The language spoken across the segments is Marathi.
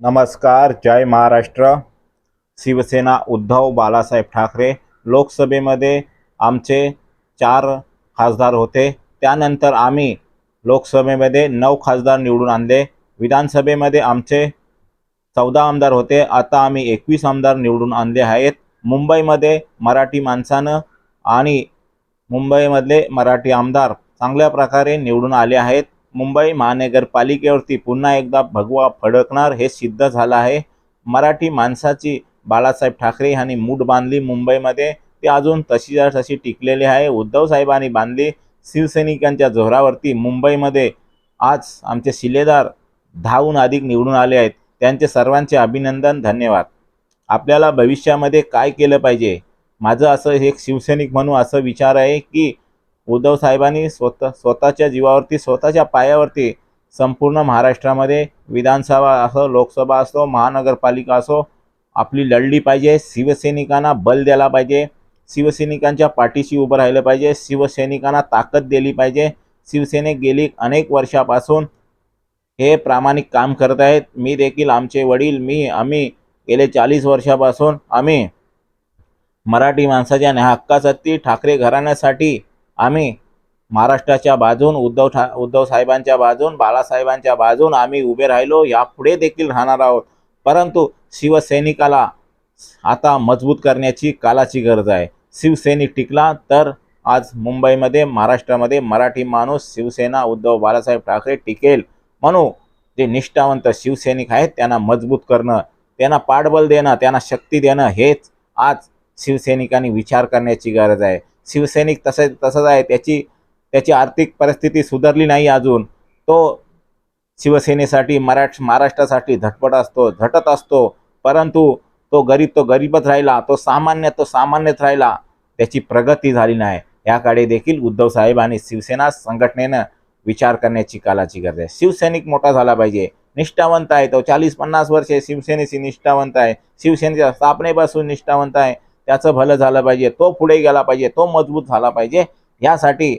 नमस्कार जय महाराष्ट्र. शिवसेना उद्धव बाळासाहेब ठाकरे लोकसभेमध्ये आमचे चार खासदार होते. त्यानंतर आम्ही लोकसभेमध्ये नऊ खासदार निवडून आणले. विधानसभेमध्ये आमचे चौदा आमदार होते. आता आम्ही एकवीस आमदार निवडून आणले आहेत. मुंबईमध्ये मराठी माणसानं आणि मुंबईमधले मराठी आमदार चांगल्या प्रकारे निवडून आले आहेत. मुंबई महानगरपालिकेवरती पुन्हा एकदा भगवा फडकणार हे सिद्ध झालं आहे. मराठी माणसाची बाळासाहेब ठाकरे यांनी मूठ बांधली मुंबईमध्ये. ती अजून तशीच्या तशी टिकलेली आहे. उद्धव साहेबांनी बांधली. शिवसैनिकांच्या जोरावरती मुंबईमध्ये आज आमचे शिलेदार दहाहून अधिक निवडून आले आहेत. त्यांचे सर्वांचे अभिनंदन धन्यवाद. आपल्याला भविष्यामध्ये काय केलं पाहिजे? माझं असं एक शिवसैनिक म्हणून असं विचार आहे की उद्धव साहेबांनी स्वतः स्वतःच्या जीवावरती स्वतःच्या पायावरती संपूर्ण महाराष्ट्रामध्ये विधानसभा असो लोकसभा असो महानगरपालिका असो आपली लढली पाहिजे. शिवसैनिकांना बल द्यायला पाहिजे. शिवसैनिकांच्या पाठीशी उभं राहिलं पाहिजे. शिवसैनिकांना ताकद दिली पाहिजे. शिवसेनेक गेली अनेक वर्षापासून हे प्रामाणिक काम करत आहेत. मी देखील आमचे वडील मी आम्ही गेले चाळीस वर्षापासून आम्ही मराठी माणसाच्या हक्कासाठी ठाकरे घराण्यासाठी आम्ही महाराष्ट्राच्या बाजून उद्धव ठा उद्धव साहेबांच्या बाजून बाळासाहेबांच्या बाजून आम्ही उभे राहिलो यापुढे देखील राहणार आहोत. परंतु शिवसैनिकाला आता मजबूत करण्याची कालाची गरज आहे. शिवसैनिक टिकला तर आज मुंबईमध्ये महाराष्ट्रामध्ये मराठी माणूस शिवसेना उद्धव बाळासाहेब ठाकरे टिकेल म्हणून जे निष्ठावंत शिवसैनिक आहेत त्यांना मजबूत करणं त्यांना पाठबळ देणं त्यांना शक्ती देणं हेच आज शिवसैनिकांनी विचार करण्याची गरज आहे. शिवसैनिक तसे तसंच आहे त्याची त्याची आर्थिक परिस्थिती सुधारली नाही अजून. तो शिवसेनेसाठी मराठ महाराष्ट्रासाठी झटपट असतो झटत असतो. परंतु तो गरीब तो गरीबच राहिला. तो सामान्य तो सामान्यच राहिला. त्याची प्रगती झाली नाही. याकडे देखील उद्धव साहेब आणि शिवसेना संघटनेनं विचार करण्याची कालाची गरज आहे. शिवसैनिक मोठा झाला पाहिजे. निष्ठावंत आहे तो. चाळीस पन्नास वर्षे शिवसेनेशी निष्ठावंत आहे. शिवसेनेच्या स्थापनेपासून निष्ठावंत आहे. त्याचं भलं झालं पाहिजे तो पुढे गेला पाहिजे तो मजबूत झाला पाहिजे. यासाठी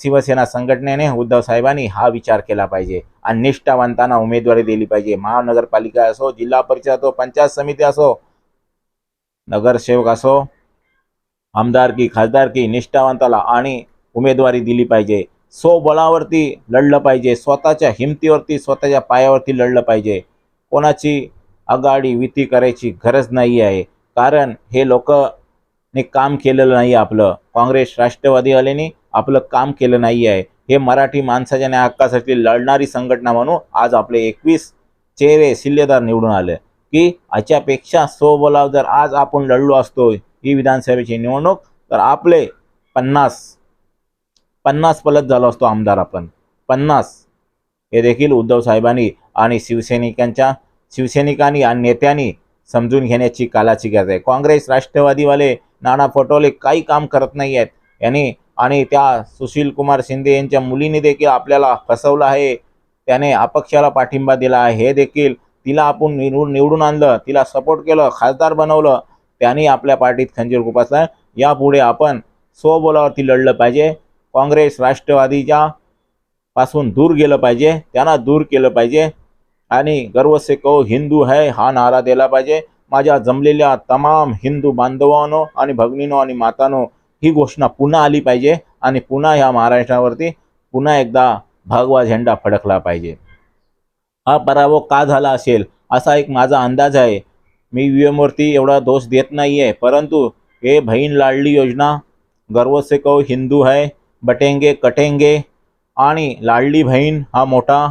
शिवसेना संघटनेने उद्धव साहेबांनी हा विचार केला पाहिजे. आणि निष्ठावंतांना उमेदवारी दिली पाहिजे. महानगरपालिका असो जिल्हा परिषद असो पंचायत समिती असो नगरसेवक असो आमदारकी खासदारकी निष्ठावंताला आणि उमेदवारी दिली पाहिजे. स्वबळावरती लढलं पाहिजे. स्वतःच्या हिमतीवरती स्वतःच्या पायावरती लढलं पाहिजे. कोणाची आघाडी विती करायची गरज नाही आहे कारण हे लोकने काम केलेलं नाही आपलं. काँग्रेस राष्ट्रवादीवाल्यांनी आपलं काम केलं नाही आहे. हे मराठी माणसाच्या न्याय हक्कासाठी लढणारी संघटना म्हणून आज आपले एकवीस चेहरे शिल्लेदार निवडून आले. की याच्यापेक्षा स्वबलाव जर आज आपण लढलो असतो ही विधानसभेची निवडणूक तर आपले पन्नास पन्नास पलट झालो असतो आमदार आपण. पन्नास. हे देखील उद्धव साहेबांनी आणि शिवसैनिकांच्या शिवसैनिकांनी आणि नेत्यांनी समजून घेण्याची कालाची गरज आहे. काँग्रेस राष्ट्रवादीवाले नाना पटोले काही काम करत नाही आहेत. यांनी आणि त्या सुशील कुमार शिंदे यांच्या मुलीने देखील आपल्याला फसवलं आहे. त्याने अपक्षाला पाठिंबा दिला आहे. हे देखील तिला आपण निवडून निवडून आणलं तिला सपोर्ट केलं खासदार बनवलं त्यांनी आपल्या पार्टीत खंजीर खुपासला यापुढे आपण स्वबोलावरती लढलं पाहिजे. काँग्रेस राष्ट्रवादीच्या पासून दूर गेलं पाहिजे. त्यांना दूर केलं पाहिजे. आणि गर्व से कहो हिंदू है हा नारा दिला पाहिजे. माझ्या जमलेल्या तमाम हिंदू बांधवांनो आणि भगिनीनो आणि मातानो ही घोषणा पुन्हा आली पाहिजे आणि पुन्हा ह्या महाराष्ट्रावरती पुन्हा एकदा भगवा झेंडा फडकला पाहिजे. हा पराभव का झाला असेल? असा एक माझा अंदाज आहे. मी व्ही एमवरती एवढा दोष देत नाही आहे परंतु हे बहीण लाडली योजना गर्व से कहो हिंदू है बटेंगे कटेंगे आणि लाडली बहीण हा मोठा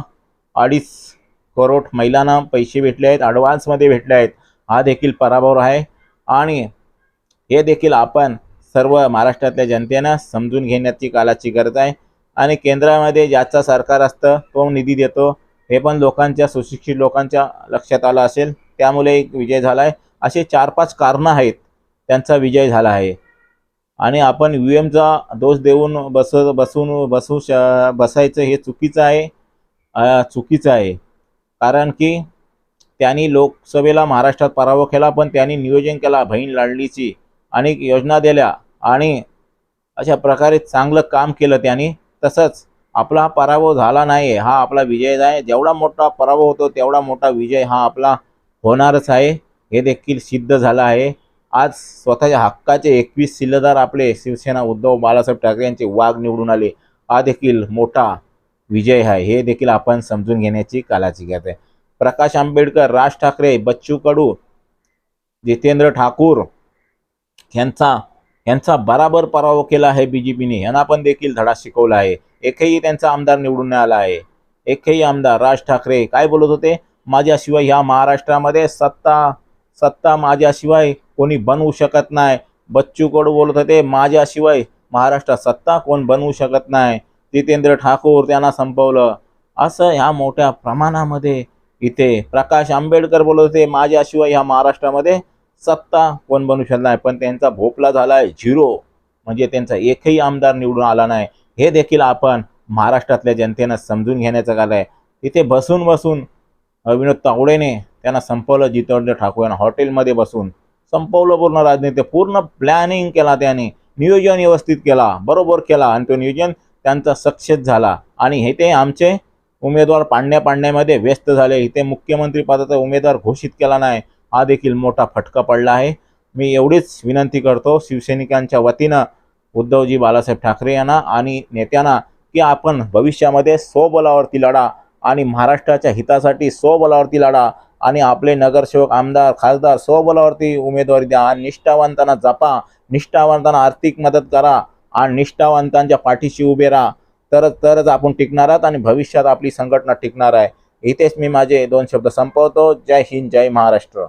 अडीच करोड महिलांना पैसे भेटले आहेत ॲडव्हान्समध्ये भेटले आहेत. हा देखील पराभव आहे. आणि हे देखील आपण सर्व महाराष्ट्रातल्या जनतेनं समजून घेण्याची कालाची गरज आहे. आणि केंद्रामध्ये ज्याचा सरकार असतं तो निधी देतो. हे पण लोकांच्या सुशिक्षित लोकांच्या लक्षात आलं असेल. त्यामुळे एक विजय झाला आहे असे चार पाच कारणं आहेत. त्यांचा विजय झाला आहे. आणि आपण यू एमचा दोष देऊन बस बसून बसू श बसायचं हे चुकीचं आहे. चुकीचं आहे. कारण की त्यांनी लोकसभेला महाराष्ट्रात पराभव केला पण त्यांनी नियोजन केला बहीण लाडलीची. अनेक योजना दिल्या आणि अशा प्रकारे चांगलं काम केलं त्यांनी. तसंच आपला पराभव झाला नाही हा आपला विजय आहे. जेवढा मोठा पराभव होतो तेवढा मोठा विजय हा आपला होणारच आहे. हे देखील सिद्ध झालं आहे. आज स्वतःच्या हक्काचे एकवीस शिल्लदार आपले शिवसेना उद्धव बाळासाहेब ठाकरे यांचे वाघ निवडून आले. हा देखील मोठा विजय आहे हे देखील आपण समजून घेण्याची कालाची गरज आहे. प्रकाश आंबेडकर राज ठाकरे बच्चू कडू जितेंद्र ठाकूर यांचा यांचा बराबर पराभव केला आहे बी जे पीने यांना पण देखील धडा शिकवला आहे. एकही त्यांचा आमदार निवडून आला आहे. एकही आमदार राज ठाकरे काय बोलत होते? माझ्याशिवाय ह्या महाराष्ट्रामध्ये सत्ता सत्ता माझ्याशिवाय कोणी बनवू शकत नाही. बच्चू कडू बोलत होते माझ्याशिवाय महाराष्ट्रात सत्ता कोण बनवू शकत नाही? जितेंद्र ठाकूर त्यांना संपवलं. असं ह्या मोठ्या प्रमाणामध्ये इथे प्रकाश आंबेडकर बोलत होते. माझ्याशिवाय ह्या महाराष्ट्रामध्ये सत्ता कोण बनू शकत नाही. पण त्यांचा भोपला झाला आहे झिरो. म्हणजे त्यांचा एकही आमदार निवडून आला नाही. हे देखील आपण महाराष्ट्रातल्या जनतेनं समजून घेण्याचं कार्य आहे. तिथे बसून बसून विनोद तावडेने त्यांना संपवलं. जितेंद्र ठाकूर यांना हॉटेलमध्ये बसून संपवलं पूर्ण राजनीती. पूर्ण प्लॅनिंग केला त्याने. नियोजन व्यवस्थित केला. बरोबर केला. आणि तो नियोजन त्यांचा सक्सेस झाला. आणि हे ते आमचे उमेदवार पाडण्या पाडण्यामध्ये व्यस्त झाले. इथे मुख्यमंत्री पदाचा उमेदवार घोषित केला नाही. हा देखील मोठा फटका पडला आहे. मी एवढीच विनंती करतो शिवसैनिकांच्या वतीनं उद्धवजी बाळासाहेब ठाकरे यांना आणि नेत्यांना की आपण भविष्यामध्ये स्वबलावरती लढा आणि महाराष्ट्राच्या हितासाठी स्वबलावरती लढा आणि आपले नगरसेवक आमदार खासदार स्वबलावरती उमेदवारी द्या. आणि निष्ठावंतांना जपा. निष्ठावंतांना आर्थिक मदत करा. आणि निष्ठावंतांच्या पाठीशी उभे राहा. तरच तरच आपण टिकणार आहात आणि भविष्यात आपली संघटना टिकणार आहे. इथेच मी माझे दोन शब्द संपवतो. जय हिंद जय महाराष्ट्र.